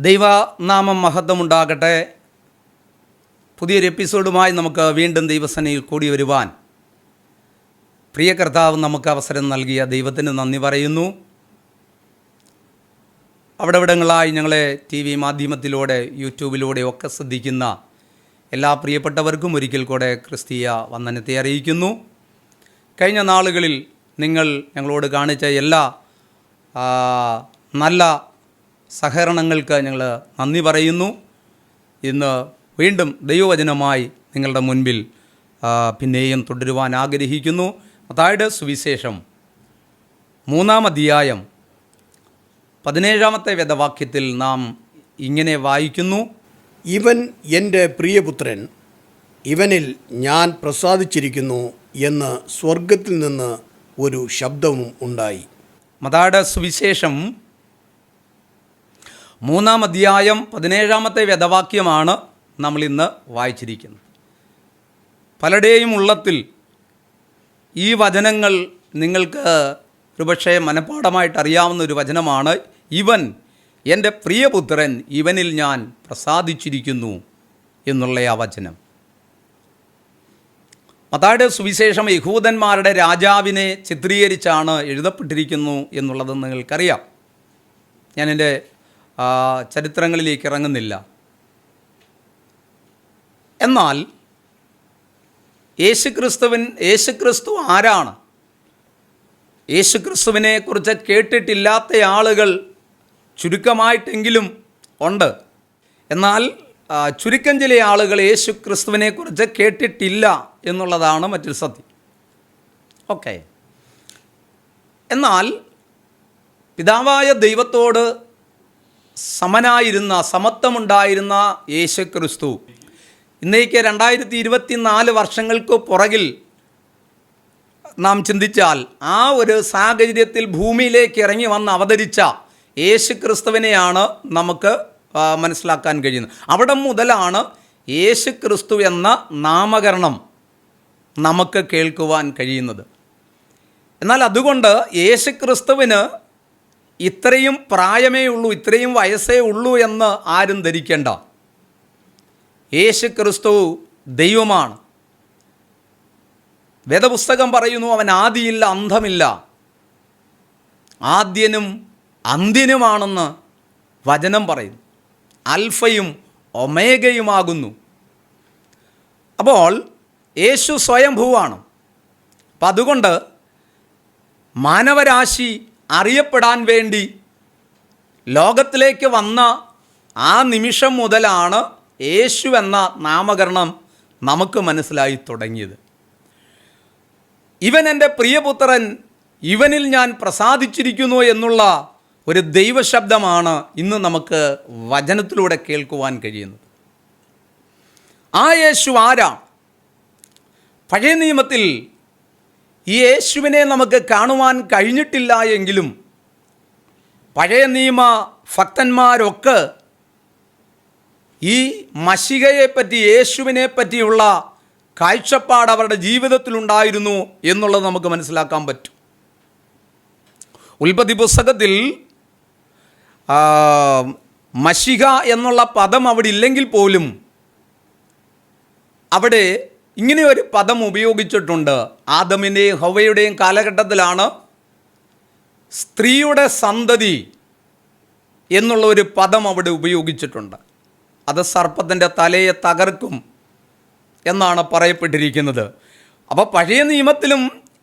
ദൈവനാമം മഹത്വമുണ്ടാകട്ടെ. പുതിയൊരു എപ്പിസോഡുമായി നമുക്ക് വീണ്ടും ദൈവസനയിൽ കൂടി വരുവാൻ. പ്രിയ കർത്താവ് നമുക്ക് അവസരം നൽകിയ ദൈവത്തിന് നന്ദി പറയുന്നു. അവിടെവിടങ്ങളായി ഞങ്ങളെ ടി വി മാധ്യമത്തിലൂടെ യൂട്യൂബിലൂടെ ഒക്കെ ശ്രദ്ധിക്കുന്ന എല്ലാ പ്രിയപ്പെട്ടവർക്കും ഒരിക്കൽ കൂടെ ക്രിസ്തീയ വന്ദനത്തെ അറിയിക്കുന്നു. കഴിഞ്ഞ നാളുകളിൽ നിങ്ങൾ ഞങ്ങളോട് കാണിച്ച എല്ലാ നല്ല സഹകരണങ്ങൾക്ക് ഞങ്ങൾ നന്ദി പറയുന്നു. ഇന്ന് വീണ്ടും ദൈവവചനമായി നിങ്ങളുടെ മുൻപിൽ പിന്നെയും തുടരുവാൻ ആഗ്രഹിക്കുന്നു. അതായത് സുവിശേഷം മൂന്നാം അധ്യായം പതിനേഴാമത്തെ വേദവാക്യത്തിൽ നാം ഇങ്ങനെ വായിക്കുന്നു. ഇവൻ എന്റെ പ്രിയപുത്രൻ ഇവനിൽ ഞാൻ പ്രസാദിച്ചിരിക്കുന്നു എന്ന് സ്വർഗത്തിൽ നിന്ന് ഒരു ശബ്ദവും ഉണ്ടായി. മതാട സുവിശേഷം മൂന്നാം അധ്യായം പതിനേഴാമത്തെ വേദവാക്യമാണ് നമ്മൾ ഇന്ന് വായിച്ചിരിക്കുന്നത്. പലരുടെയും ഉള്ളത്തിൽ ഈ വചനങ്ങൾ നിങ്ങൾക്ക് ഒരുപക്ഷെ മനഃപ്പാഠമായിട്ട് അറിയാവുന്ന ഒരു വചനമാണ്. ഇവൻ എന്റെ പ്രിയപുത്രൻ ഇവനിൽ ഞാൻ പ്രസാദിച്ചിരിക്കുന്നു എന്നുള്ള ആ വചനം. മതായുടെ സുവിശേഷം യഹൂദന്മാരുടെ രാജാവിനെ ചിത്രീകരിച്ചാണ് എഴുതപ്പെട്ടിരിക്കുന്നു എന്നുള്ളത് നിങ്ങൾക്കറിയാം. ആ, ചരിത്രങ്ങളിലേക്ക് ഇറങ്ങുന്നില്ല. എന്നാൽ യേശുക്രിസ്തുവിൻ യേശുക്രിസ്തു ആരാണ്? യേശുക്രിസ്തുവിനെ കുറിച്ച് കേട്ടിട്ടില്ലാത്ത ആളുകൾ ചുരുക്കമായിട്ടെങ്കിലും ഉണ്ട്. എന്നാൽ ചുരുക്കം ചില ആളുകൾ യേശു ക്രിസ്തുവിനെ കുറിച്ച് കേട്ടിട്ടില്ല എന്നുള്ളതാണ് മറ്റൊരു സത്യം. ഓക്കെ. എന്നാൽ പിതാവായ ദൈവത്തോട് സമനായിരുന്ന സമത്വമുണ്ടായിരുന്ന യേശു ക്രിസ്തു ഇന്നേക്ക് രണ്ടായിരത്തി ഇരുപത്തി നാല് വർഷങ്ങൾക്ക് പുറകിൽ നാം ചിന്തിച്ചാൽ ആ ഒരു സാഹചര്യത്തിൽ ഭൂമിയിലേക്ക് ഇറങ്ങി വന്ന് അവതരിച്ച യേശു ക്രിസ്തുവിനെയാണ് നമുക്ക് മനസ്സിലാക്കാൻ കഴിയുന്നത്. അവിടെ മുതലാണ് യേശു ക്രിസ്തു എന്ന നാമകരണം നമുക്ക് കേൾക്കുവാൻ കഴിയുന്നത്. എന്നാൽ അതുകൊണ്ട് യേശു ക്രിസ്തുവിന് ഇത്രയും പ്രായമേ ഉള്ളൂ ഇത്രയും വയസ്സേ ഉള്ളൂ എന്ന് ആരും ധരിക്കേണ്ട. യേശു ക്രിസ്തു ദൈവമാണ്. വേദപുസ്തകം പറയുന്നു അവൻ ആദിയില്ല അന്ധമില്ല. ആദ്യനും അന്ത്യനുമാണെന്ന് വചനം പറയുന്നു. അൽഫയും ഒമേഗയുമാകുന്നു. അപ്പോൾ യേശു സ്വയംഭൂവാണ്. അപ്പം അതുകൊണ്ട് മാനവരാശി അറിയപ്പെടാൻ വേണ്ടി ലോകത്തിലേക്ക് വന്ന ആ നിമിഷം മുതലാണ് യേശു എന്ന നാമകരണം നമുക്ക് മനസ്സിലായി തുടങ്ങിയത്. ഇവൻ എന്റെ പ്രിയപുത്രൻ ഇവനിൽ ഞാൻ പ്രസാദിച്ചിരിക്കുന്നു എന്നുള്ള ഒരു ദൈവശബ്ദമാണ് ഇന്ന് നമുക്ക് വചനത്തിലൂടെ കേൾക്കുവാൻ കഴിയുന്നത്. ആ യേശു ആരാ പഴയ നിയമത്തിൽ ഈ യേശുവിനെ നമുക്ക് കാണുവാൻ കഴിഞ്ഞിട്ടില്ല എങ്കിലും പഴയ നിയമ ഭക്തന്മാരൊക്കെ ഈ മഷികയെപ്പറ്റി യേശുവിനെ പറ്റിയുള്ള കാഴ്ചപ്പാട് അവരുടെ ജീവിതത്തിലുണ്ടായിരുന്നു എന്നുള്ളത് നമുക്ക് മനസ്സിലാക്കാൻ പറ്റും. ഉൽപ്പത്തി പുസ്തകത്തിൽ മഷിക എന്നുള്ള പദം അവിടെ ഇല്ലെങ്കിൽ പോലും അവിടെ ഇങ്ങനെ ഒരു പദം ഉപയോഗിച്ചിട്ടുണ്ട്. ആദമിന്റെയും ഹവയുടെയും കാലഘട്ടത്തിലാണ് സ്ത്രീയുടെ സന്തതി എന്നുള്ള ഒരു പദം അവിടെ ഉപയോഗിച്ചിട്ടുണ്ട്. അത് സർപ്പത്തിന്റെ തലയെ തകർക്കും എന്നാണ് പറയപ്പെട്ടിരിക്കുന്നത്. അപ്പോൾ പഴയ നിയമത്തിലും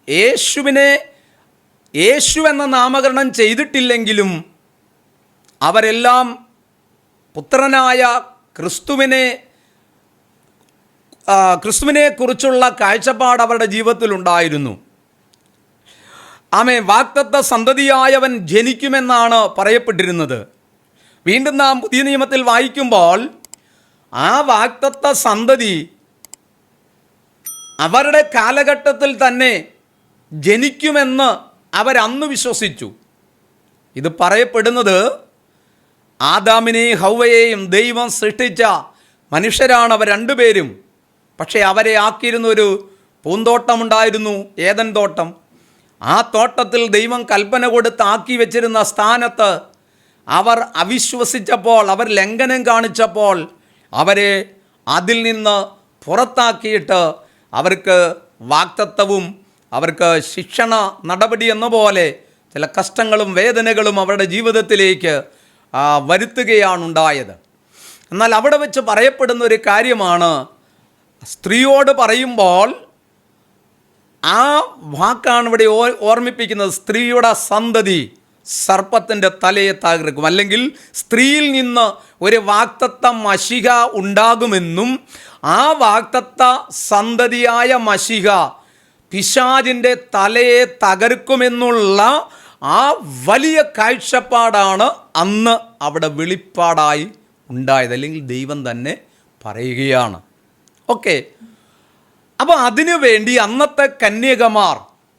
യേശുവിനെ യേശു എന്ന നാമകരണം ചെയ്തിട്ടില്ലെങ്കിലും അവരെല്ലാം പുത്രനായ ക്രിസ്തുവിനെ ക്രിസ്തുവിനെക്കുറിച്ചുള്ള കാഴ്ചപ്പാട് അവരുടെ ജീവിതത്തിലുണ്ടായിരുന്നു. ആമേ വാക്തത്വ സന്തതിയായവൻ ജനിക്കുമെന്നാണ് പറയപ്പെട്ടിരുന്നത്. വീണ്ടും നാം പുതിയ നിയമത്തിൽ വായിക്കുമ്പോൾ ആ വാക്തത്വ സന്തതി അവരുടെ കാലഘട്ടത്തിൽ തന്നെ ജനിക്കുമെന്ന് അവരന്ന് വിശ്വസിച്ചു. ഇത് പറയപ്പെടുന്നത് ആദാമിനെയും ഹൗവയെയും ദൈവം സൃഷ്ടിച്ച മനുഷ്യരാണ് അവർ രണ്ടുപേരും. പക്ഷേ അവരെ ആക്കിയിരുന്ന ഒരു പൂന്തോട്ടമുണ്ടായിരുന്നു ഏതൻ തോട്ടം. ആ തോട്ടത്തിൽ ദൈവം കൽപ്പന കൊടുത്ത് ആക്കി വെച്ചിരുന്ന സ്ഥാനത്ത് അവർ അവിശ്വസിച്ചപ്പോൾ അവർ ലംഘനം കാണിച്ചപ്പോൾ അവരെ അതിൽ നിന്ന് പുറത്താക്കിയിട്ട് അവർക്ക് വാക്തത്വവും അവർക്ക് ശിക്ഷണ നടപടി എന്ന പോലെ ചില കഷ്ടങ്ങളും വേദനകളും അവരുടെ ജീവിതത്തിലേക്ക് വരുത്തുകയാണുണ്ടായത്. എന്നാൽ അവിടെ വെച്ച് പറയപ്പെടുന്ന ഒരു കാര്യമാണ് സ്ത്രീയോട് പറയുമ്പോൾ ആ വാക്കാണ് ഇവിടെ ഓർമ്മിപ്പിക്കുന്നത്. സ്ത്രീയുടെ സന്തതി സർപ്പത്തിന്റെ തലയെ തകർക്കും. അല്ലെങ്കിൽ സ്ത്രീയിൽ നിന്ന് ഒരു വാക്തത്വ മഷിക ഉണ്ടാകുമെന്നും ആ വാക്തത്വ സന്തതിയായ മഷിക പിശാജിന്റെ തലയെ തകർക്കുമെന്നുള്ള ആ വലിയ കാഴ്ചപ്പാടാണ് അന്ന് അവിടെ വെളിപ്പാടായി ഉണ്ടായത്. അല്ലെങ്കിൽ ദൈവം തന്നെ പറയുകയാണ്. ഓക്കെ. അപ്പോൾ അതിനു വേണ്ടി അന്നത്തെ കന്യകമാർ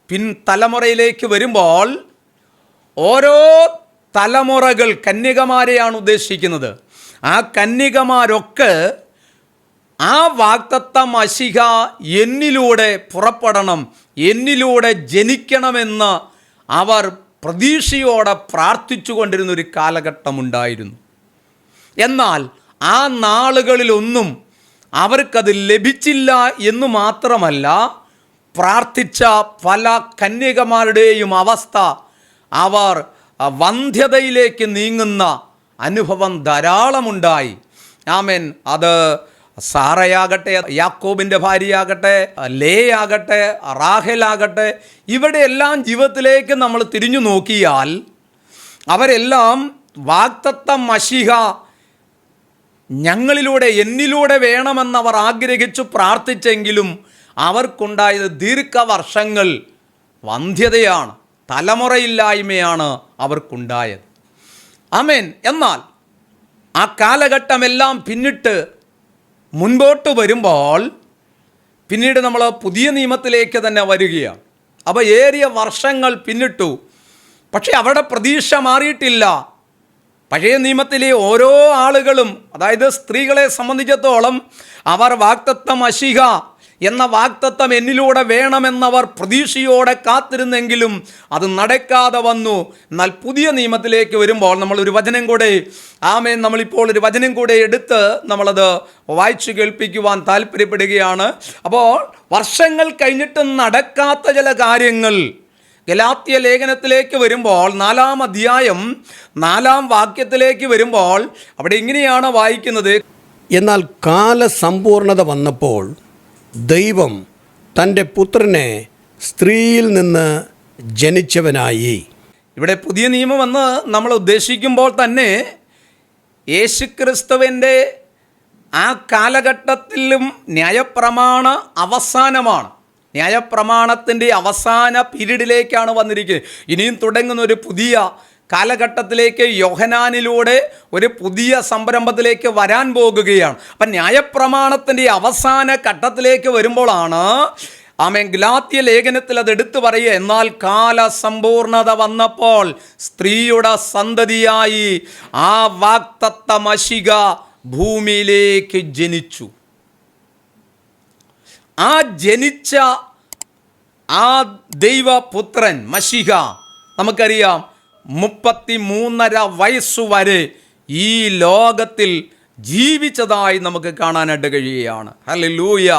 പിൻ തലമുറയിലേക്ക് വരുമ്പോൾ ഓരോ തലമുറകൾ കന്യകമാരെയാണ് ഉദ്ദേശിക്കുന്നത്. ആ കന്യകമാരൊക്കെ ആ വാക്തത്വ മഷിക എന്നിലൂടെ പുറപ്പെടണം എന്നിലൂടെ ജനിക്കണമെന്ന് അവർ പ്രതീക്ഷയോടെ പ്രാർത്ഥിച്ചു കൊണ്ടിരുന്നൊരു കാലഘട്ടമുണ്ടായിരുന്നു. എന്നാൽ ആ നാളുകളിലൊന്നും അവർക്കത് ലഭിച്ചില്ല എന്ന് മാത്രമല്ല പ്രാർത്ഥിച്ച പല കന്യകമാരുടെയും അവസ്ഥ അവർ വന്ധ്യതയിലേക്ക് നീങ്ങുന്ന അനുഭവം ധാരാളമുണ്ടായി. ആമേൻ. അത് സാറയാകട്ടെ യാക്കോബിന്റെ ഭാര്യയാകട്ടെ ലേയാകട്ടെ റാഹലാകട്ടെ ഇവിടെയെല്ലാം ജീവിതത്തിലേക്ക് നമ്മൾ തിരിഞ്ഞു നോക്കിയാൽ അവരെല്ലാം വാക്തത്വ മഷിഹ ഞങ്ങളിലൂടെ എന്നിലൂടെ വേണമെന്നവർ ആഗ്രഹിച്ചു പ്രാർത്ഥിച്ചെങ്കിലും അവർക്കുണ്ടായത് ദീർഘവർഷങ്ങൾ വന്ധ്യതയാണ് തലമുറയില്ലായ്മയാണ് അവർക്കുണ്ടായത്. അമേൻ എന്നാൽ ആ കാലഘട്ടമെല്ലാം പിന്നിട്ട് മുൻപോട്ട് വരുമ്പോൾ പിന്നീട് നമ്മൾ പുതിയ നിയമത്തിലേക്ക് തന്നെ വരികയാണ്. അപ്പോൾ ഏറിയ വർഷങ്ങൾ പിന്നിട്ടു. പക്ഷേ അവരുടെ പ്രതീക്ഷ മാറിയിട്ടില്ല. പഴയ നിയമത്തിലെ ഓരോ ആളുകളും അതായത് സ്ത്രീകളെ സംബന്ധിച്ചിടത്തോളം അവർ വാക്തത്വം അശിഹ എന്ന വാക്തത്വം എന്നിലൂടെ വേണമെന്നവർ പ്രതീക്ഷയോടെ കാത്തിരുന്നെങ്കിലും അത് നടക്കാതെ വന്നു. എന്നാൽ പുതിയ നിയമത്തിലേക്ക് വരുമ്പോൾ നമ്മൾ ഒരു വചനം കൂടെ ആമേൻ നമ്മളിപ്പോൾ ഒരു വചനം കൂടെ എടുത്ത് നമ്മളത് വായിച്ചു കേൾപ്പിക്കുവാൻ താല്പര്യപ്പെടുകയാണ്. അപ്പോൾ വർഷങ്ങൾ കഴിഞ്ഞിട്ടും നടക്കാത്ത ചില കാര്യങ്ങൾ ഗലാത്യ ലേഖനത്തിലേക്ക് വരുമ്പോൾ നാലാം അധ്യായം നാലാം വാക്യത്തിലേക്ക് വരുമ്പോൾ അവിടെ ഇങ്ങനെയാണ് വായിക്കുന്നത്. എന്നാൽ കാലസമ്പൂർണത വന്നപ്പോൾ ദൈവം തന്റെ പുത്രനെ സ്ത്രീയിൽ നിന്ന് ജനിച്ചവനായി. ഇവിടെ പുതിയ നിയമമെന്ന് നമ്മൾ ഉദ്ദേശിക്കുമ്പോൾ തന്നെ യേശുക്രിസ്തുവിന്റെ ആ കാലഘട്ടത്തിലും ന്യായപ്രമാണ അവസാനമാണ്. ന്യായപ്രമാണത്തിന്റെ അവസാന പീരീഡിലേക്കാണ് വന്നിരിക്കുന്നത്. ഇനിയും തുടങ്ങുന്ന ഒരു പുതിയ കാലഘട്ടത്തിലേക്ക് യോഹനാനിലൂടെ ഒരു പുതിയ സംരംഭത്തിലേക്ക് വരാൻ പോകുകയാണ്. അപ്പം ന്യായപ്രമാണത്തിന്റെ അവസാന ഘട്ടത്തിലേക്ക് വരുമ്പോഴാണ് ആമേൻ ഗ്ലാത്യ ലേഖനത്തിൽ അത് എടുത്തു പറയുക. എന്നാൽ കാല സമ്പൂർണത വന്നപ്പോൾ സ്ത്രീയുടെ സന്തതിയായി ആ വാക്തത്വ മഷിക ഭൂമിയിലേക്ക് ജനിച്ചു. ആ ജനിച്ച ആ ദൈവപുത്രൻ മഷിക നമുക്കറിയാം മുപ്പത്തി മൂന്നര വയസ്സുവരെ ഈ ലോകത്തിൽ ജീവിച്ചതായി നമുക്ക് കാണാനായിട്ട് കഴിയുകയാണ്. ഹല്ലേലൂയ.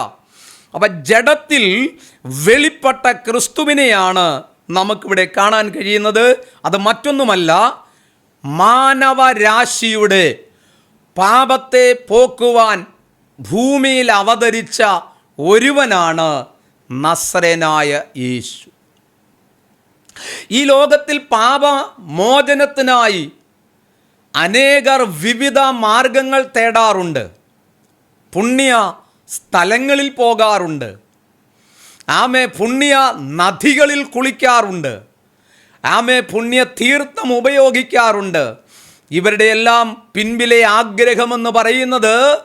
അപ്പം ജഡത്തിൽ വെളിപ്പെട്ട ക്രിസ്തുവിനെയാണ് നമുക്കിവിടെ കാണാൻ കഴിയുന്നത്. അത് മറ്റൊന്നുമല്ല മാനവരാശിയുടെ പാപത്തെ പോക്കുവാൻ ഭൂമിയിൽ അവതരിച്ച ഒരുവനാണ് നസ്രനായ യേശു. ഈ ലോകത്തിൽ പാപമോചനത്തിനായി അനേകർ വിവിധ മാർഗങ്ങൾ തേടാറുണ്ട്. പുണ്യ സ്ഥലങ്ങളിൽ പോകാറുണ്ട്. ആമേ പുണ്യ നദികളിൽ കുളിക്കാറുണ്ട്. ആമേ പുണ്യ തീർത്ഥം ഉപയോഗിക്കാറുണ്ട്. ഇവരുടെ എല്ലാം പിൻപിലെ ആഗ്രഹമെന്ന് പറയുന്നത്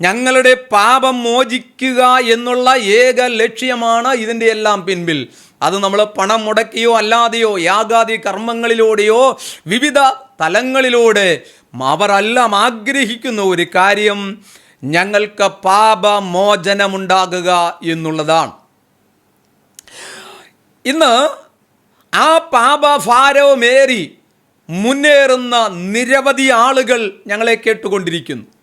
ഞങ്ങളുടെ പാപം മോചിക്കുക എന്നുള്ള ഏക ലക്ഷ്യമാണ് ഇതിന്റെ എല്ലാം പിൻപിൽ. അത് നമ്മൾ പണം മുടക്കിയോ അല്ലാതെയോ യാഗാദി കർമ്മങ്ങളിലൂടെയോ വിവിധ തലങ്ങളിലൂടെ അവരെല്ലാം ആഗ്രഹിക്കുന്ന ഒരു കാര്യം ഞങ്ങൾക്ക് പാപമോചനമുണ്ടാകുക എന്നുള്ളതാണ്. ഇന്ന് ആ പാപഭാരവുമേറി മുന്നേറുന്ന നിരവധി ആളുകൾ ഞങ്ങളെ കേട്ടുകൊണ്ടിരിക്കുന്നു.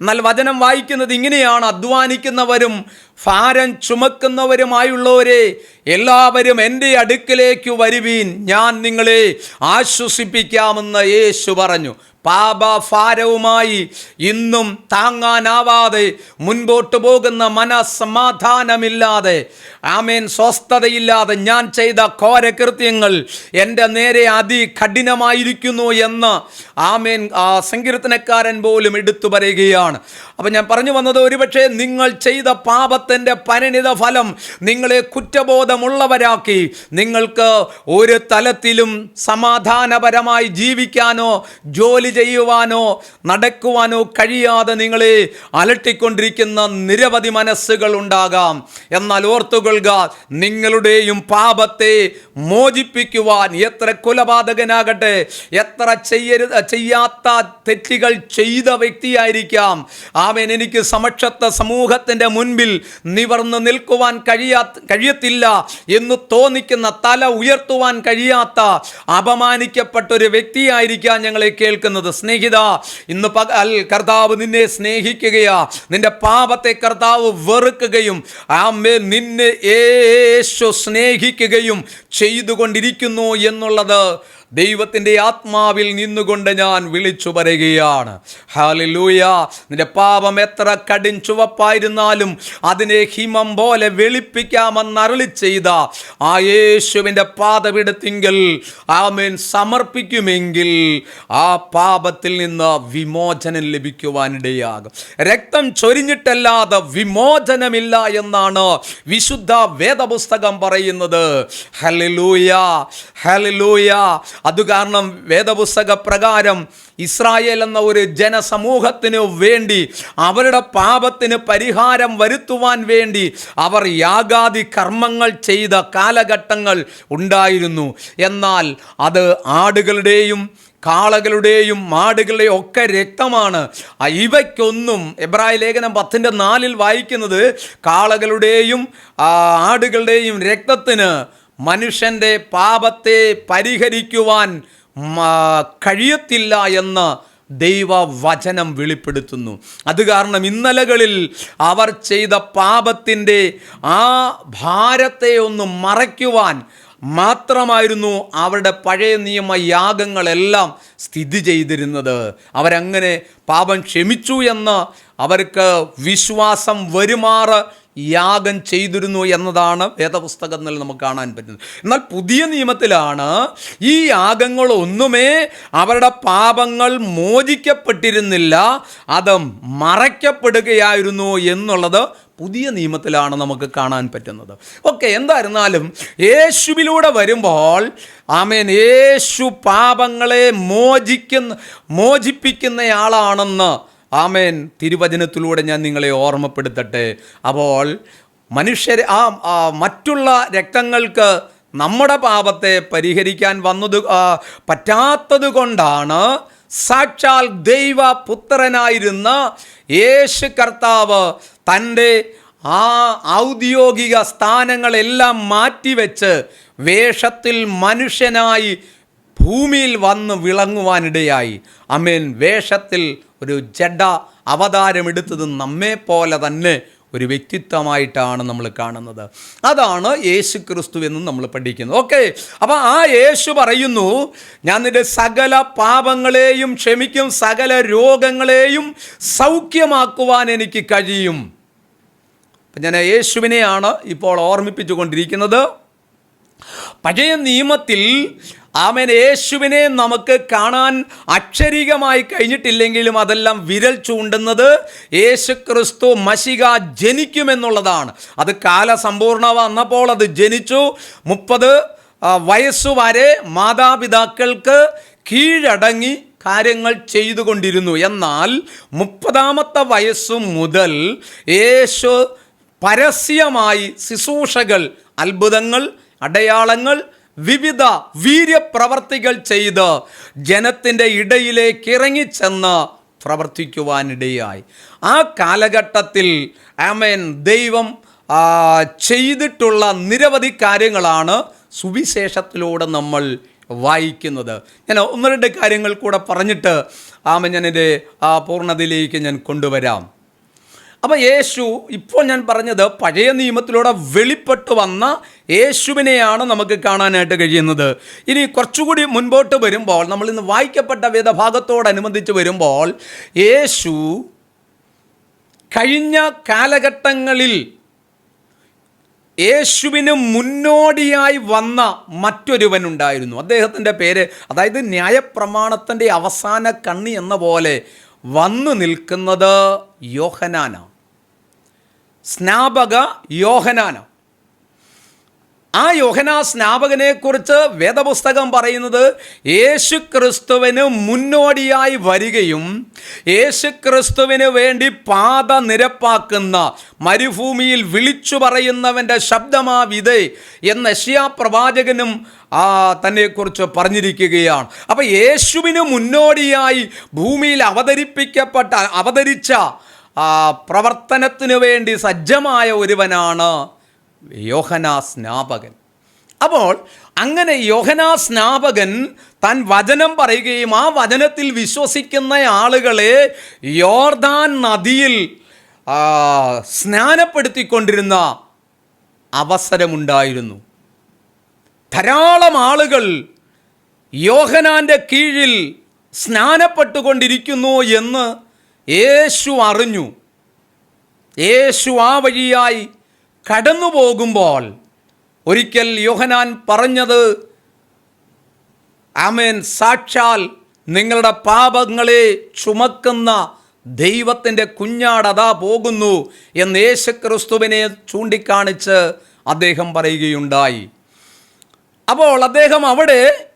എന്നാൽ വചനം വായിക്കുന്നത് ഇങ്ങനെയാണ്. അധ്വാനിക്കുന്നവരും ഭാരം ചുമക്കുന്നവരുമായുള്ളവരെ എല്ലാവരും എന്റെ അടുക്കിലേക്ക് വരുവീൻ. ഞാൻ നിങ്ങളെ ആശ്വസിപ്പിക്കാമെന്ന് യേശു പറഞ്ഞു. പാപഭാരവുമായി ഇന്നും താങ്ങാനാവാതെ മുൻപോട്ട് പോകുന്ന മനസ്സമാധാനമില്ലാതെ ആമേൻ സ്വസ്ഥതയില്ലാതെ ഞാൻ ചെയ്ത ഘോരകൃത്യങ്ങൾ എന്റെ നേരെ അതികഠിനമായിരിക്കുന്നു എന്ന് ആമേൻ ആ സങ്കീർത്തനക്കാരൻ പോലും എടുത്തു പറയുകയാണ്. അപ്പം ഞാൻ പറഞ്ഞു വന്നത് ഒരുപക്ഷെ നിങ്ങൾ ചെയ്ത പാപത്തിന്റെ പരിണിത ഫലം നിങ്ങളെ കുറ്റബോധമുള്ളവരാക്കി നിങ്ങൾക്ക് ഒരു തലത്തിലും സമാധാനപരമായി ജീവിക്കാനോ ജോലി ചെയ്യുവാനോ നടക്കുവാനോ കഴിയാതെ നിങ്ങളെ അലട്ടിക്കൊണ്ടിരിക്കുന്ന നിരവധി മനസ്സുകൾ ഉണ്ടാകാം. എന്നാൽ ഓർത്തുകൊള്ളുക നിങ്ങളുടെയും പാപത്തെ മോചിപ്പിക്കുവാൻ എത്ര കൊലപാതകനാകട്ടെ എത്ര ചെയ്യരുത് ചെയ്യാത്ത തെറ്റുകൾ ചെയ്ത വ്യക്തിയായിരിക്കാം. ആമേൻ. എനിക്ക് സമക്ഷത്ത സമൂഹത്തിന്റെ മുൻപിൽ നിവർന്ന് നിൽക്കുവാൻ കഴിയാ കഴിയത്തില്ല എന്ന് തോന്നിക്കുന്ന തല ഉയർത്തുവാൻ കഴിയാത്ത അപമാനിക്കപ്പെട്ട ഒരു വ്യക്തിയായിരിക്കാം ഞങ്ങളെ കേൾക്കുന്നത്. സ്നേഹിത ഇന്ന് പക അൽ കർത്താവ് നിന്നെ സ്നേഹിക്കുകയാ. നിന്റെ പാപത്തെ കർത്താവ് വെറുക്കുകയും ആമേ നിന്നെ യേശു സ്നേഹിക്കുകയും ചെയ്തുകൊണ്ടിരിക്കുന്നു എന്നുള്ളത് ദൈവത്തിന്റെ ആത്മാവിൽ നിന്നുകൊണ്ട് ഞാൻ വിളിച്ചു പറയുകയാണ്. ഹാലിലൂയ നിന്റെ പാപം എത്ര കടിൻ ചുവപ്പായിരുന്നാലും അതിനെ ഹിമം പോലെ വെളിപ്പിക്കാമെന്ന് അരളി ചെയ്ത ആ യേശുവിന്റെ പാതപിടത്തിങ്കിൽ ആമേൻ സമർപ്പിക്കുമെങ്കിൽ ആ പാപത്തിൽ നിന്ന് വിമോചനം ലഭിക്കുവാനിടയാകും. രക്തം ചൊരിഞ്ഞിട്ടല്ലാതെ വിമോചനമില്ല എന്നാണ് വിശുദ്ധ വേദപുസ്തകം പറയുന്നത്. ഹലിലൂയ ഹലിലൂയ അത് കാരണം വേദപുസ്തക പ്രകാരം ഇസ്രായേൽ എന്ന ഒരു ജനസമൂഹത്തിന് വേണ്ടി അവരുടെ പാപത്തിന് പരിഹാരം വരുത്തുവാൻ വേണ്ടി അവർ യാഗാദി കർമ്മങ്ങൾ ചെയ്ത കാലഘട്ടങ്ങൾ ഉണ്ടായിരുന്നു. എന്നാൽ അത് ആടുകളുടെയും കാളകളുടെയും മാടുകളുടെയും ഒക്കെ രക്തമാണ്. ഇവയ്ക്കൊന്നും എബ്രായ ലേഖനം പത്തിന്റെ നാലിൽ വായിക്കുന്നത് കാളകളുടെയും ആടുകളുടെയും രക്തത്തിന് മനുഷ്യന്റെ പാപത്തെ പരിഹരിക്കുവാൻ കഴിയത്തില്ല എന്ന് ദൈവവചനം വെളിപ്പെടുത്തുന്നു. അത് കാരണം ഇന്നലകളിൽ അവർ ചെയ്ത പാപത്തിന്റെ ആ ഭാരത്തെ ഒന്ന് മറയ്ക്കുവാൻ മാത്രമായിരുന്നു അവരുടെ പഴയ നിയമ യാഗങ്ങളെല്ലാം സ്ഥിതി ചെയ്തിരുന്നത്. അവരങ്ങനെ പാപം ക്ഷമിച്ചു എന്ന് അവർക്ക് വിശ്വാസം വരുമാറ് യാഗം ചെയ്തിരുന്നു എന്നതാണ് വേദപുസ്തകത്തിൽ നമുക്ക് കാണാൻ പറ്റുന്നത്. എന്നാൽ പുതിയ നിയമത്തിലാണ് ഈ യാഗങ്ങളൊന്നുമേ അവരുടെ പാപങ്ങൾ മോചിക്കപ്പെട്ടിരുന്നില്ല അത് മറയ്ക്കപ്പെടുകയായിരുന്നു എന്നുള്ളത് പുതിയ നിയമത്തിലാണ് നമുക്ക് കാണാൻ പറ്റുന്നത്. ഓക്കെ എന്തായിരുന്നാലും യേശുവിലൂടെ വരുമ്പോൾ ആമേൻ യേശു പാപങ്ങളെ മോചിക്കുന്ന മോചിപ്പിക്കുന്നയാളാണെന്ന് ആമേൻ. തിരുവചനത്തിലൂടെ ഞാൻ നിങ്ങളെ ഓർമ്മപ്പെടുത്തട്ടെ. അപ്പോൾ മനുഷ്യരെ ആ മറ്റുള്ള രക്തങ്ങൾക്ക് നമ്മുടെ പാപത്തെ പരിഹരിക്കാൻ വന്നത് പറ്റാത്തത് കൊണ്ടാണ് സാക്ഷാൽ ദൈവ പുത്രനായിരുന്ന യേശു കർത്താവ് തന്റെ ആ ഔദ്യോഗിക സ്ഥാനങ്ങളെല്ലാം മാറ്റിവെച്ച് വേഷത്തിൽ മനുഷ്യനായി ഭൂമിയിൽ വന്ന് വിളങ്ങുവാനിടയായി. അമേൻ വേഷത്തിൽ ഒരു ജഡ അവതാരമെടുത്തത് നമ്മെ പോലെ തന്നെ ഒരു വ്യക്തിത്വമായിട്ടാണ് നമ്മൾ കാണുന്നത്. അതാണ് യേശു ക്രിസ്തു എന്നും നമ്മൾ പഠിക്കുന്നത് ഓക്കെ അപ്പോൾ ആ യേശു പറയുന്നു ഞാൻ നിന്റെ സകല പാപങ്ങളെയും ക്ഷമിക്കും സകല രോഗങ്ങളെയും സൗഖ്യമാക്കുവാൻ എനിക്ക് കഴിയും. അപ്പം ഞാൻ യേശുവിനെയാണ് ഇപ്പോൾ ഓർമ്മിപ്പിച്ചു കൊണ്ടിരിക്കുന്നത് പഴയ നിയമത്തിൽ ആമൻ. യേശുവിനെ നമുക്ക് കാണാൻ അക്ഷരികമായി കഴിഞ്ഞിട്ടില്ലെങ്കിലും അതെല്ലാം വിരൽ ചൂണ്ടുന്നത് യേശു ക്രിസ്തു മഷിക ജനിക്കുമെന്നുള്ളതാണ്. അത് കാലസമ്പൂർണ വന്നപ്പോൾ അത് ജനിച്ചു. മുപ്പത് വയസ്സുവരെ മാതാപിതാക്കൾക്ക് കീഴടങ്ങി കാര്യങ്ങൾ ചെയ്തുകൊണ്ടിരുന്നു. എന്നാൽ മുപ്പതാമത്തെ വയസ്സു മുതൽ യേശു പരസ്യമായി ശുശ്രൂഷകൾ അത്ഭുതങ്ങൾ അടയാളങ്ങൾ വിവിധ വീര്യപ്രവർത്തികൾ ചെയ്ത് ജനത്തിന്റെ ഇടയിലേക്ക് ഇറങ്ങിച്ചെന്ന് പ്രവർത്തിക്കുവാനിടയായി. ആ കാലഘട്ടത്തിൽ ആമേൻ ദൈവം ചെയ്തിട്ടുള്ള നിരവധി കാര്യങ്ങളാണ് സുവിശേഷത്തിലൂടെ നമ്മൾ വായിക്കുന്നത്. ഞാൻ ഒന്ന് രണ്ട് കാര്യങ്ങൾ കൂടെ പറഞ്ഞിട്ട് ആമ ഞാൻ എന്റെ ആ പൂർണതയിലേക്ക് ഞാൻ കൊണ്ടുവരാം. അപ്പോൾ യേശു ഇപ്പോൾ ഞാൻ പറഞ്ഞത് പഴയ നിയമത്തിലൂടെ വെളിപ്പെട്ട് വന്ന യേശുവിനെയാണ് നമുക്ക് കാണാനായിട്ട് കഴിയുന്നത്. ഇനി കുറച്ചുകൂടി മുൻപോട്ട് വരുമ്പോൾ നമ്മൾ ഇന്ന് വായിക്കപ്പെട്ട വേദഭാഗത്തോടനുബന്ധിച്ച് വരുമ്പോൾ യേശു കഴിഞ്ഞ കാലഘട്ടങ്ങളിൽ യേശുവിന് മുന്നോടിയായി വന്ന മറ്റൊരുവനുണ്ടായിരുന്നു. അദ്ദേഹത്തിന്റെ പേര് അതായത് ന്യായപ്രമാണത്തിന്റെ അവസാന കണ്ണി എന്ന പോലെ വന്നു നിൽക്കുന്നത് യോഹനാന സ്നാപക യോഹനാന. ആ യോഹന സ്നാപകനെക്കുറിച്ച് വേദപുസ്തകം പറയുന്നത് യേശു ക്രിസ്തുവിന് മുന്നോടിയായി വരികയും യേശു ക്രിസ്തുവിന് വേണ്ടി പാത നിരപ്പാക്കുന്ന മരുഭൂമിയിൽ വിളിച്ചു പറയുന്നവന്റെ ശബ്ദമാവിതേ എന്ന ശിയാപ്രവാചകനും ആ തന്നെക്കുറിച്ച് പറഞ്ഞിരിക്കുകയാണ്. അപ്പോൾ യേശുവിന് മുന്നോടിയായി ഭൂമിയിൽ അവതരിപ്പിക്കപ്പെട്ട അവതരിച്ച ആ പ്രവർത്തനത്തിനു വേണ്ടി സജ്ജമായ ഒരുവനാണ് യോഹനാ സ്നാപകൻ. അപ്പോൾ അങ്ങനെ യോഹനാ സ്നാപകൻ താൻ വചനം പറയുകയും ആ വചനത്തിൽ വിശ്വസിക്കുന്ന ആളുകളെ യോർദാൻ നദിയിൽ സ്നാനപ്പെടുത്തിക്കൊണ്ടിരുന്ന അവസരമുണ്ടായിരുന്നു. ധാരാളം ആളുകൾ യോഹനാന്റെ കീഴിൽ സ്നാനപ്പെട്ടുകൊണ്ടിരിക്കുന്നു എന്ന് യേശു അറിഞ്ഞു. യേശു ആ വഴിയായി കടന്നു പോകുമ്പോൾ ഒരിക്കൽ യോഹനാൻ പറഞ്ഞത് ആമേൻ സാക്ഷാൽ നിങ്ങളുടെ പാപങ്ങളെ ചുമക്കുന്ന ദൈവത്തിന്റെ കുഞ്ഞാടതാ പോകുന്നു എന്ന് യേശുക്രിസ്തുവിനെ ചൂണ്ടിക്കാണിച്ച് അദ്ദേഹം പറയുകയുണ്ടായി. അപ്പോൾ അദ്ദേഹം അവിടെ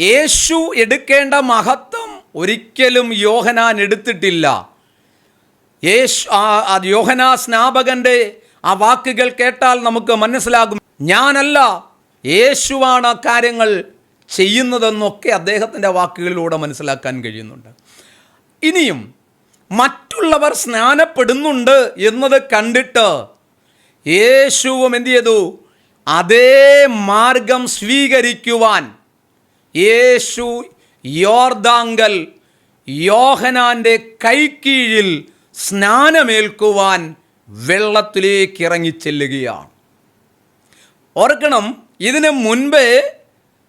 യേശു എടുക്കേണ്ട മഹത്വം ഒരിക്കലും യോഹനാൻ എടുത്തിട്ടില്ല. യേശു ആ യോഹനാ സ്നാപകന്റെ ആ വാക്കുകൾ കേട്ടാൽ നമുക്ക് മനസ്സിലാകും. ഞാനല്ല യേശുവാണ് ആ കാര്യങ്ങൾ ചെയ്യുന്നതെന്നൊക്കെ അദ്ദേഹത്തിന്റെ വാക്കുകളിലൂടെ മനസ്സിലാക്കാൻ കഴിയുന്നുണ്ട്. ഇനിയും മറ്റുള്ളവർ സ്നാനപ്പെടുന്നുണ്ട് എന്നത് കണ്ടിട്ട് യേശുവും എന്തു ചെയ്തു? അതേ മാർഗം സ്വീകരിക്കുവാൻ യേശു യോർദാങ്കൽ യോഹനാന്റെ കൈക്കീഴിൽ സ്നാനമേൽക്കുവാൻ വെള്ളത്തിലേക്ക് ഇറങ്ങിച്ചെല്ലുകയാണ് ഓർക്കണം ഇതിന് മുൻപേ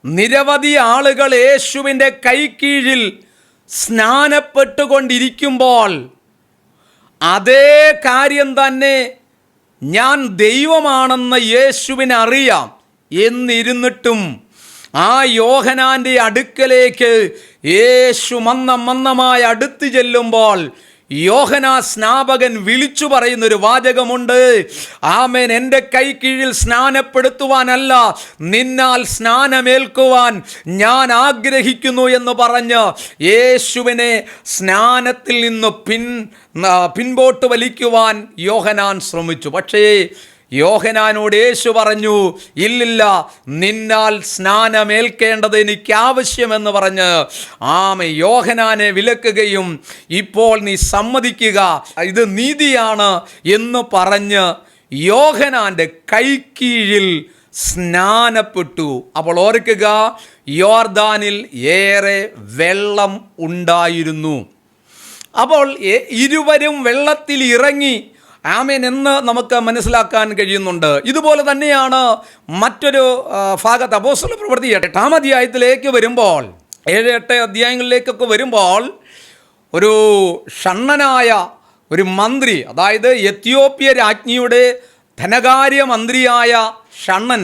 നിരവധി ആളുകൾ യേശുവിന്റെ കൈക്കീഴിൽ സ്നാനപ്പെട്ടുകൊണ്ടിരിക്കുമ്പോൾ അതേ കാര്യം തന്നെ ഞാൻ ദൈവമാണെന്ന് യേശുവിനറിയാം. എന്നിരുന്നിട്ടും ആ യോഹനാന്റെ അടുക്കലേക്ക് യേശു മന്ദം മന്ദമായി അടുത്ത് ചെല്ലുമ്പോൾ യോഹനാ സ്നാപകൻ വിളിച്ചു പറയുന്നൊരു വാചകമുണ്ട്. ആമേൻ എന്റെ കൈ കീഴിൽ സ്നാനപ്പെടുത്തുവാനല്ല നിന്നാൽ സ്നാനമേൽക്കുവാൻ ഞാൻ ആഗ്രഹിക്കുന്നു എന്ന് പറഞ്ഞ് യേശുവിനെ സ്നാനത്തിൽ നിന്ന് പിൻ പിൻപോട്ട് വലിക്കുവാൻ യോഹനാൻ ശ്രമിച്ചു. പക്ഷേ യോഹനാനോട് യേശു പറഞ്ഞു ഇല്ലില്ല നിന്നാൽ സ്നാനമേൽക്കേണ്ടത് എനിക്ക് ആവശ്യമെന്ന് പറഞ്ഞ് ആമ യോഹനാനെ വിലക്കുകയും ഇപ്പോൾ നീ സമ്മതിക്കുക. ഇത് നീതിയാണ് എന്ന് പറഞ്ഞ് യോഹനാന്റെ കൈക്കീഴിൽ സ്നാനപ്പെട്ടു. അപ്പോൾ ഓർക്കുക യോർദാനിൽ ഏറെ വെള്ളം ഉണ്ടായിരുന്നു. അപ്പോൾ ഇരുവരും വെള്ളത്തിൽ ഇറങ്ങി ആമേൻ എന്ന് നമുക്ക് മനസ്സിലാക്കാൻ കഴിയുന്നുണ്ട്. ഇതുപോലെ തന്നെയാണ് മറ്റൊരു ഭാഗത്ത് അപ്പോസ്തല പ്രവൃത്തി എട്ടാം അധ്യായത്തിലേക്ക് വരുമ്പോൾ ഏഴ് എട്ട് അധ്യായങ്ങളിലേക്കൊക്കെ വരുമ്പോൾ ഒരു ഷണ്ണനായ ഒരു മന്ത്രി അതായത് എത്യോപ്യ രാജ്ഞിയുടെ ധനകാര്യ മന്ത്രിയായ ഷണ്ണൻ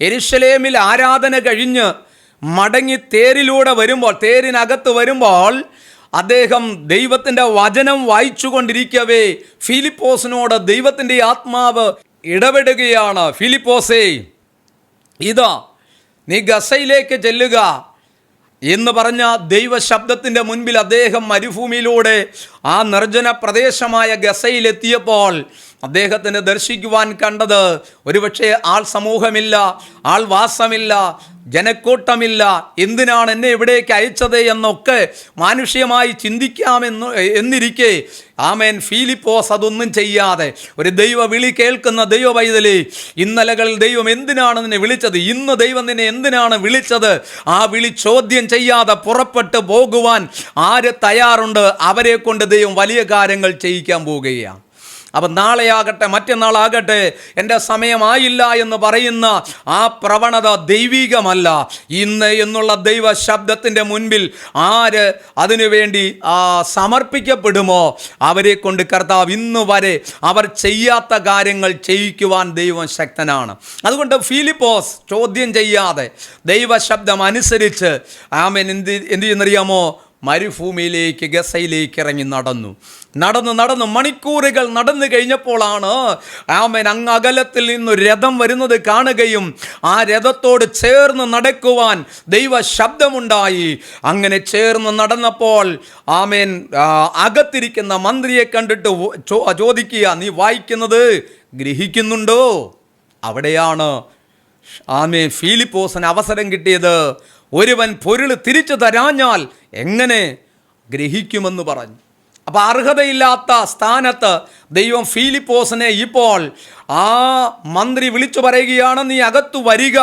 എരിശലേമിൽ ആരാധന കഴിഞ്ഞ് മടങ്ങി തേരിലൂടെ വരുമ്പോൾ തേരിനകത്ത് വരുമ്പോൾ അദ്ദേഹം ദൈവത്തിന്റെ വചനം വായിച്ചു കൊണ്ടിരിക്കവേ ഫിലിപ്പോസിനോട് ദൈവത്തിന്റെ ആത്മാവ് ഇടപെടുകയാണ്. ഫിലിപ്പോസേ ഇതാ നീ ഗസയിലേക്ക് ചെല്ലുക എന്ന് പറഞ്ഞ ദൈവശബ്ദത്തിന്റെ മുൻപിൽ അദ്ദേഹം മരുഭൂമിയിലൂടെ ആ നിർജന പ്രദേശമായ ഗസയിലെത്തിയപ്പോൾ അദ്ദേഹത്തിന് ദർശിക്കുവാൻ കണ്ടത് ഒരുപക്ഷെ ആൾ സമൂഹമില്ല ആൾ വാസമില്ല ജനക്കൂട്ടമില്ല. എന്തിനാണ് എന്നെ ഇവിടേക്ക് അയച്ചത് എന്നൊക്കെ മാനുഷികമായി ചിന്തിക്കാമെന്ന് എന്നിരിക്കെ ആമേൻ ഫീലിപ്പോസ് അതൊന്നും ചെയ്യാതെ ഒരു ദൈവ വിളി കേൾക്കുന്ന ദൈവ പൈതലി ഇന്നലകളിൽ ദൈവം എന്തിനാണ് നിന്നെ വിളിച്ചത്? ഇന്ന് ദൈവം നിന്നെ എന്തിനാണ് വിളിച്ചത്? ആ വിളി ചോദ്യം ചെയ്യാതെ പുറപ്പെട്ട് പോകുവാൻ ആര് തയ്യാറുണ്ട്? അവരെ കൊണ്ട് ദൈവം വലിയ കാര്യങ്ങൾ ചെയ്യിക്കാൻ പോവുകയാണ്. അപ്പം നാളെയാകട്ടെ മറ്റന്നാളാകട്ടെ എന്റെ സമയമായില്ല എന്ന് പറയുന്ന ആ പ്രവണത ദൈവികമല്ല. ഇന്ന് എന്നുള്ള ദൈവ ശബ്ദത്തിന്റെ മുൻപിൽ ആര് അതിനുവേണ്ടി സമർപ്പിക്കപ്പെടുമോ? അവരെ കൊണ്ട് കർത്താവ് ഇന്ന് വരെ അവർ ചെയ്യാത്ത കാര്യങ്ങൾ ചെയ്യിക്കുവാൻ ദൈവം ശക്തനാണ്. അതുകൊണ്ട് ഫിലിപ്പോസ് ചോദ്യം ചെയ്യാതെ ദൈവശബ്ദം അനുസരിച്ച് ആമേൻ എന്ത് എന്ത് ചെയ്യുന്നറിയാമോ? മരുഭൂമിയിലേക്ക് ഗസയിലേക്ക് ഇറങ്ങി നടന്നു. നടന്ന് നടന്ന് മണിക്കൂറുകൾ നടന്നു കഴിഞ്ഞപ്പോഴാണ് ആമൻ അങ്ങ് അകലത്തിൽ നിന്ന് രഥം വരുന്നത് കാണുകയും ആ രഥത്തോട് ചേർന്ന് നടക്കുവാൻ ദൈവ ശബ്ദമുണ്ടായി അങ്ങനെ ചേർന്ന് നടന്നപ്പോൾ ആമേൻ അകത്തിരിക്കുന്ന മന്ത്രിയെ കണ്ടിട്ട് ചോദിക്കുക നീ വായിക്കുന്നത് ഗ്രഹിക്കുന്നുണ്ടോ? അവിടെയാണ് ആമേ ഫീലിപ്പോസിന് അവസരം കിട്ടിയത്. ഒരുവൻ പൊരുൾ തിരിച്ചു തരാഞ്ഞാൽ എങ്ങനെ ഗ്രഹിക്കുമെന്ന് പറഞ്ഞു. അപ്പോൾ അർഹതയില്ലാത്ത സ്ഥാനത്ത് ദൈവം ഫീലിപ്പോസിനെ ഇപ്പോൾ ആ മന്ത്രി വിളിച്ചു പറയുകയാണ് നീ അകത്തു വരിക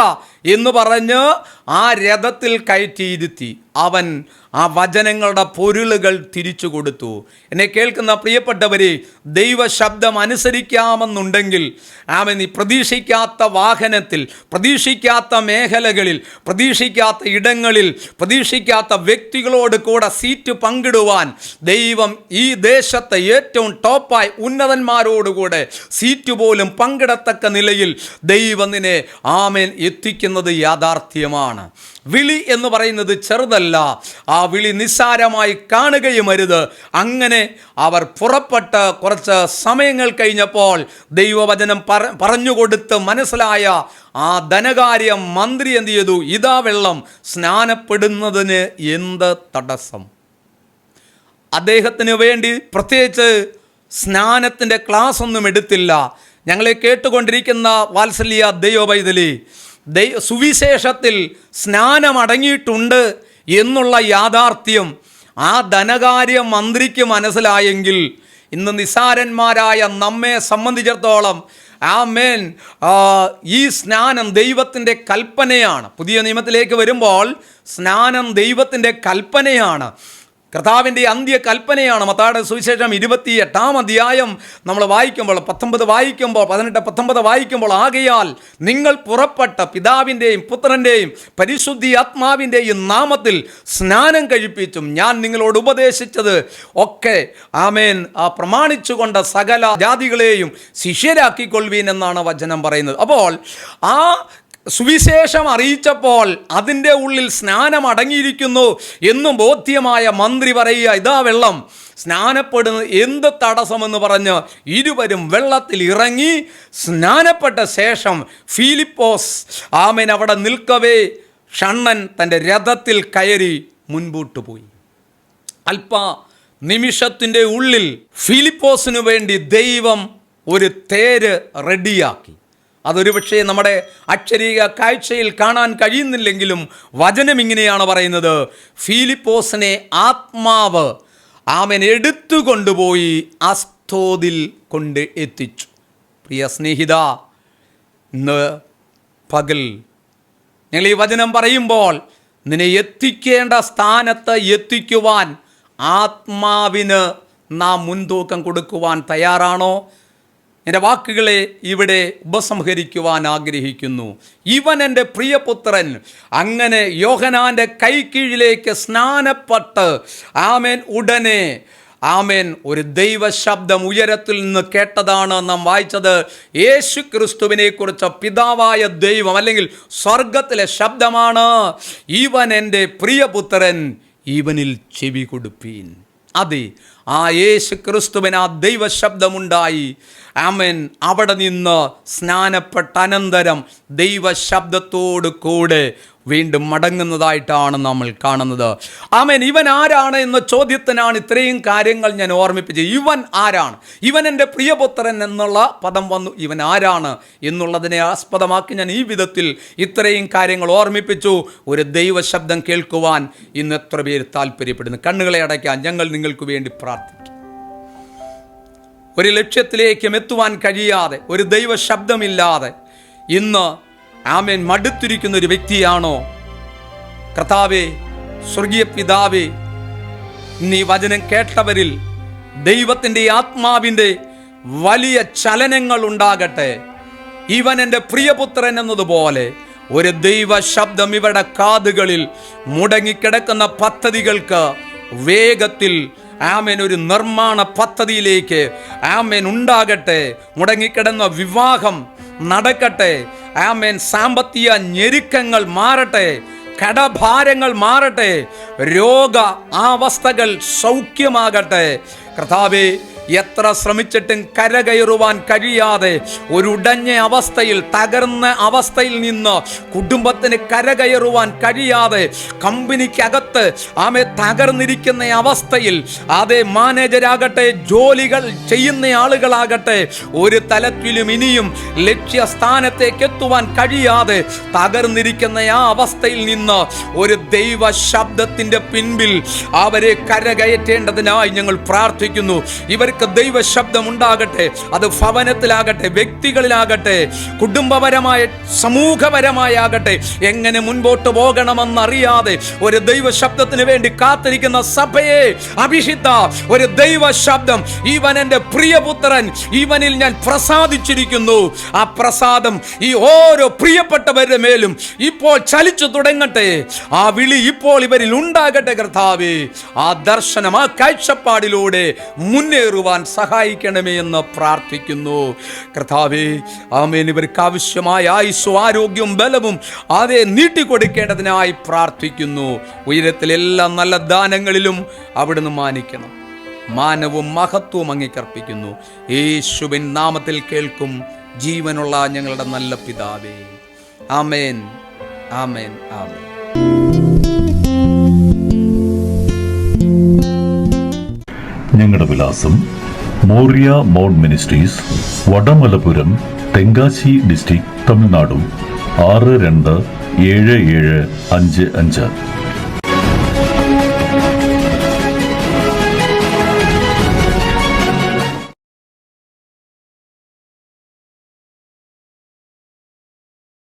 എന്ന് പറഞ്ഞ് ആ രഥത്തിൽ കയറ്റിയിരുത്തി അവൻ ആ വചനങ്ങളുടെ പൊരുളുകൾ തിരിച്ചു കൊടുത്തു. എന്നെ കേൾക്കുന്ന പ്രിയപ്പെട്ടവരെ ദൈവശബ്ദം അനുസരിക്കാമെന്നുണ്ടെങ്കിൽ ആമൻ ഈ പ്രതീക്ഷിക്കാത്ത വാഹനത്തിൽ പ്രതീക്ഷിക്കാത്ത മേഖലകളിൽ പ്രതീക്ഷിക്കാത്ത ഇടങ്ങളിൽ പ്രതീക്ഷിക്കാത്ത വ്യക്തികളോട് കൂടെ സീറ്റ് പങ്കിടുവാൻ ദൈവം ഈ ദേശത്തെ ഏറ്റവും ടോപ്പായി ഉന്നതന്മാരോടുകൂടെ സീറ്റ് പോലും പങ്കിടത്തക്ക നിലയിൽ ദൈവം നിന്നെ ആമേൻ എത്തിക്കുന്നത് യാഥാർത്ഥ്യമാണ്. വിളി എന്ന് പറയുന്നത് ചെറുതല്ല. ആ വിളി നിസ്സാരമായി കാണുകയും അരുത്. അങ്ങനെ അവർ പുറപ്പെട്ട് കുറച്ച് സമയങ്ങൾ കഴിഞ്ഞപ്പോൾ ദൈവവചനം പറ പറഞ്ഞുകൊടുത്ത് മനസ്സിലായ ആ ധനകാര്യ മന്ത്രി എന്ത് ചെയ്തു? ഇതാ വെള്ളം. സ്നാനപ്പെടുന്നതിന് എന്ത് തടസ്സം? അദ്ദേഹത്തിന് വേണ്ടി പ്രത്യേകിച്ച് സ്നാനത്തിന്റെ ക്ലാസ് ഒന്നും എടുത്തില്ല. ഞങ്ങളെ കേട്ടുകൊണ്ടിരിക്കുന്ന വാത്സല്യ ദൈവവൈതലി ദൈ സുവിശേഷത്തിൽ സ്നാനമടങ്ങിയിട്ടുണ്ട് എന്നുള്ള യാഥാർത്ഥ്യം ആ ധനകാര്യ മന്ത്രിക്ക് മനസ്സിലായെങ്കിൽ ഇന്ന് നിസാരന്മാരായ നമ്മെ സംബന്ധിച്ചിടത്തോളം ആ മേൻ ഈ സ്നാനം ദൈവത്തിന്റെ കൽപ്പനയാണ്. പുതിയ നിയമത്തിലേക്ക് വരുമ്പോൾ സ്നാനം ദൈവത്തിന്റെ കൽപ്പനയാണ്. കർത്താവിന്റെ അന്ത്യ കൽപ്പനയാണ് മത്താടെ സുവിശേഷം ഇരുപത്തി എട്ടാം അധ്യായം നമ്മൾ വായിക്കുമ്പോൾ പത്തൊമ്പത് വായിക്കുമ്പോൾ പതിനെട്ട് പത്തൊമ്പത് വായിക്കുമ്പോൾ ആകയാൽ നിങ്ങൾ പുറപ്പെട്ട പിതാവിന്റെയും പുത്രന്റെയും പരിശുദ്ധി ആത്മാവിന്റെയും നാമത്തിൽ സ്നാനം കഴിപ്പിച്ചും ഞാൻ നിങ്ങളോട് ഉപദേശിച്ചത് ഒക്കെ ആമേൻ. ആ പ്രമാണിച്ചുകൊണ്ട് സകല ജാതികളെയും ശിഷ്യരാക്കിക്കൊള്ളുവീൻ എന്നാണ് വചനം പറയുന്നത്. അപ്പോൾ ആ സുവിശേഷം അറിയിച്ചപ്പോൾ അതിന്റെ ഉള്ളിൽ സ്നാനം അടങ്ങിയിരിക്കുന്നു എന്നും ബോധ്യമായ മന്ത്രി പറയുക ഇതാ വെള്ളം. സ്നാനപ്പെടുന്ന എന്ത് തടസ്സമെന്ന് പറഞ്ഞ് ഇരുവരും വെള്ളത്തിൽ ഇറങ്ങി സ്നാനപ്പെട്ട ശേഷം ഫിലിപ്പോസ് ആമൻ അവിടെ നിൽക്കവേ. ഷണ്ണൻ തന്റെ രഥത്തിൽ കയറി മുൻപോട്ട് പോയി. അല്പ നിമിഷത്തിന്റെ ഉള്ളിൽ ഫിലിപ്പോസിനു വേണ്ടി ദൈവം ഒരു തേര് റെഡിയാക്കി. അതൊരു പക്ഷേ നമ്മുടെ അക്ഷരീക കാഴ്ചയിൽ കാണാൻ കഴിയുന്നില്ലെങ്കിലും വചനം ഇങ്ങനെയാണ് പറയുന്നത്. ഫിലിപ്പോസിനെ ആത്മാവ് ആമൻ എടുത്തുകൊണ്ടുപോയി അസ്തോതിൽ കൊണ്ട് എത്തിച്ചു. പ്രിയ സ്നേഹിത ഇന്ന് പകൽ ഞങ്ങൾ ഈ വചനം പറയുമ്പോൾ നിന്നെ എത്തിക്കേണ്ട സ്ഥാനത്ത് എത്തിക്കുവാൻ ആത്മാവിന് നാം മുൻതൂക്കം കൊടുക്കുവാൻ തയ്യാറാണോ? എന്റെ വാക്കുകളെ ഇവിടെ ഉപസംഹരിക്കുവാൻ ആഗ്രഹിക്കുന്നു. ഇവൻ എന്റെ പ്രിയപുത്രൻ. അങ്ങനെ യോഹനാന്റെ കൈക്കീഴിലേക്ക് സ്നാനപ്പെട്ട് ആമേൻ ഉടനെ ആമേൻ ഒരു ദൈവശബ്ദം ഉയരത്തിൽ നിന്ന് കേട്ടതാണ് നാം വായിച്ചത്. യേശു ക്രിസ്തുവിനെക്കുറിച്ച പിതാവായ ദൈവം അല്ലെങ്കിൽ സ്വർഗത്തിലെ ശബ്ദമാണ് ഇവൻ എന്റെ പ്രിയപുത്രൻ ഇവനിൽ ചെവി കൊടുപ്പീൻ. അതെ ആ യേശു ക്രിസ്തുവിന് ആ ദൈവ ശബ്ദമുണ്ടായി ആമൻ. അവിടെ നിന്ന് സ്നാനപ്പെട്ട അനന്തരം ദൈവശബ്ദത്തോട് കൂടെ വീണ്ടും മടങ്ങുന്നതായിട്ടാണ് നമ്മൾ കാണുന്നത്. ആമേൻ. ഇവൻ ആരാണ് എന്ന ചോദ്യത്തിനാണ് ഇത്രയും കാര്യങ്ങൾ ഞാൻ ഓർമ്മിപ്പിച്ചത്. ഇവൻ ആരാണ്? ഇവൻ എന്റെ പ്രിയപുത്രൻ എന്നുള്ള പദം വന്നു. ഇവൻ ആരാണ് എന്നുള്ളതിനെ ആസ്പദമാക്കി ഞാൻ ഈ വിധത്തിൽ ഇത്രയും കാര്യങ്ങൾ ഓർമ്മിപ്പിച്ചു. ഒരു ദൈവശബ്ദം കേൾക്കുവാൻ ഇന്ന് എത്ര പേര് താല്പര്യപ്പെടുന്നു? കണ്ണുകളെ അടയ്ക്കാൻ ഞങ്ങൾ നിങ്ങൾക്ക് വേണ്ടി പ്രാർത്ഥിക്കും. ഒരു ലക്ഷ്യത്തിലേക്കും എത്തുവാൻ കഴിയാതെ ഒരു ദൈവ ശബ്ദമില്ലാതെ ഇന്ന് ആമേൻ മടുത്തിരിക്കുന്ന ഒരു വ്യക്തിയാണോ? കർത്താവേ സ്വർഗീയ പിതാവേ നീ വചനം കേട്ടവരിൽ ദൈവത്തിന്റെ ആത്മാവിന്റെ വലിയ ചലനങ്ങൾ ഉണ്ടാകട്ടെ. ഇവൻ എന്റെ പ്രിയപുത്രൻ എന്നതുപോലെ ഒരു ദൈവ ശബ്ദം ഇവരുടെ കാതുകളിൽ മുടങ്ങിക്കിടക്കുന്ന പദ്ധതികൾക്ക് വേഗത്തിൽ ആമേൻ ഒരു നിർമ്മാണ പദ്ധതിയിലേക്ക് ആമേൻ ഉണ്ടാകട്ടെ മുടങ്ങിക്കിടന്ന വിവാഹം നടക്കട്ടെ ആമേൻ സാമ്പത്തിക ഞെരുക്കങ്ങൾ മാറട്ടെ കടഭാരങ്ങൾ മാറട്ടെ രോഗ അവസ്ഥകൾ സൗഖ്യമാകട്ടെ. കർത്താവേ എത്ര ശ്രമിച്ചിട്ടും കരകയറുവാൻ കഴിയാതെ ഒരു ഉടഞ്ഞ അവസ്ഥയിൽ തകർന്ന അവസ്ഥയിൽ നിന്ന് കുടുംബത്തിന് കരകയറുവാൻ കഴിയാതെ കമ്പനിക്കകത്ത് ആമെ തകർന്നിരിക്കുന്ന അവസ്ഥയിൽ അതേ മാനേജരാകട്ടെ ജോലികൾ ചെയ്യുന്ന ആളുകളാകട്ടെ ഒരു തലത്തിലും ഇനിയും ലക്ഷ്യസ്ഥാനത്തേക്ക് എത്തുവാൻ കഴിയാതെ തകർന്നിരിക്കുന്ന ആ അവസ്ഥയിൽ നിന്ന് ഒരു ദൈവ ശബ്ദത്തിന്റെ പിൻപിൽ അവരെ കരകയറ്റേണ്ടതിനായി ഞങ്ങൾ പ്രാർത്ഥിക്കുന്നു. ഇവർക്ക് ദൈവ ശബ്ദം ഉണ്ടാകട്ടെ അത് ഭവനത്തിലാകട്ടെ വ്യക്തികളിലാകട്ടെ കുടുംബപരമായ സമൂഹപരമായാകട്ടെ എങ്ങനെ മുൻപോട്ട് പോകണമെന്നറിയാതെ ഒരു ദൈവ ശബ്ദത്തിന് വേണ്ടി കാത്തിരിക്കുന്ന സഭയെ അഭിഷിത്ത ഒരു ദൈവ ശബ്ദം ഇവൻ എന്റെ പ്രിയപുത്രൻ ഇവനിൽ ഞാൻ പ്രസാദിച്ചിരിക്കുന്നു. ആ പ്രസാദം ഈ ഓരോ പ്രിയപ്പെട്ടവരുടെ മേലും ഇപ്പോൾ ചലിച്ചു തുടങ്ങട്ടെ. ആ വിളി ഇപ്പോൾ ഇവരിൽ ഉണ്ടാകട്ടെ കർത്താവേ. ആ ദർശനം ആ കാഴ്ചപ്പാടിലൂടെ മുന്നേറുവാൻ സഹായിക്കണമേ എന്ന് പ്രാർത്ഥിക്കുന്നു. കർത്താവേ ആമേൻ. ഇവർക്ക് ആവശ്യമായ ആയുസ്സും ആരോഗ്യവും ബലവും അതെ നീട്ടിക്കൊടുക്കേണ്ടതിനായി പ്രാർത്ഥിക്കുന്നു. ഉയരത്തിൽ എല്ലാ നല്ല ദാനങ്ങളിലും അവിടുന്ന് മാനിക്കണം. മാനവും മഹത്വവും അങ്ങിക്കർപ്പിക്കുന്നു. യേശുവിൻ നാമത്തിൽ കേൾക്കും. ജീവനുള്ള ഞങ്ങളുടെ നല്ല പിതാവേ. ആമേൻ. ആമേൻ. ആമേൻ. ഞങ്ങളുടെ വിലാസം Moriah mount ministries Vadamalapuram Tenkasi district തമിഴ്നാടും. ആറ് രണ്ട് ഏഴ് ഏഴ് അഞ്ച് അഞ്ച്.